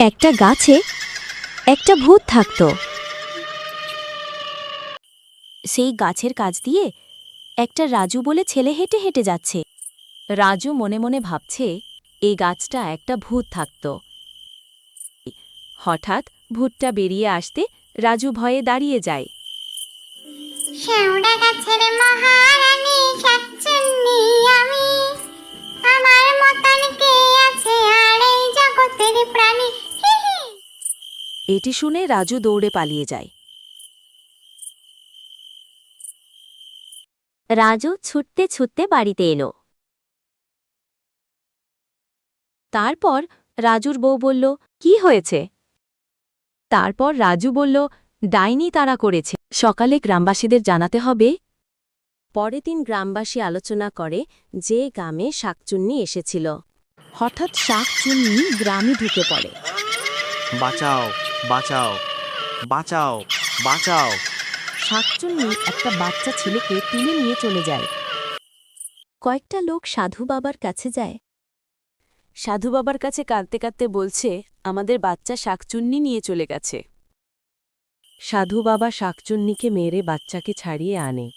একটা গাছে একটা ভূত থাকত। সেই গাছের কাছ দিয়ে একটা রাজু বলে ছেলে হেঁটে হেঁটে যাচ্ছে। রাজু মনে মনে ভাবছে এই গাছটা একটা ভূত থাকত। হঠাৎ ভূতটা বেরিয়ে আসতে রাজু ভয়ে দাঁড়িয়ে যায়। গাছের মহারানী এটি শুনে রাজু দৌড়ে পালিয়ে যায়। রাজু ছুটতে ছুটতে বাড়িতে এলো। তারপর রাজুর বউ বলল কি হয়েছে? তারপর রাজু বলল ডাইনি তারা করেছে। সকালে গ্রামবাসীদের জানাতে হবে। পরের দিন গ্রামবাসী আলোচনা করে যে গ্রামে শাকচুন্নি এসেছিল। হঠাৎ শাকচুন্নি গ্রামে ঢুকে পড়ে। বাঁচাও। বাঁচাও বাঁচাও বাঁচাও। শাকচুন্নি একটা বাচ্চা ছেলেকে তুলে নিয়ে চলে যায়। কয়েকটা লোক সাধু বাবার কাছে যায়। সাধু বাবার কাছে কাঁদতে কাঁদতে বলছে, আমাদের বাচ্চা শাকচুন্নি নিয়ে চলে গেছে। সাধু বাবা শাকচুন্নিকে মেরে বাচ্চাকে ছাড়িয়ে আনে।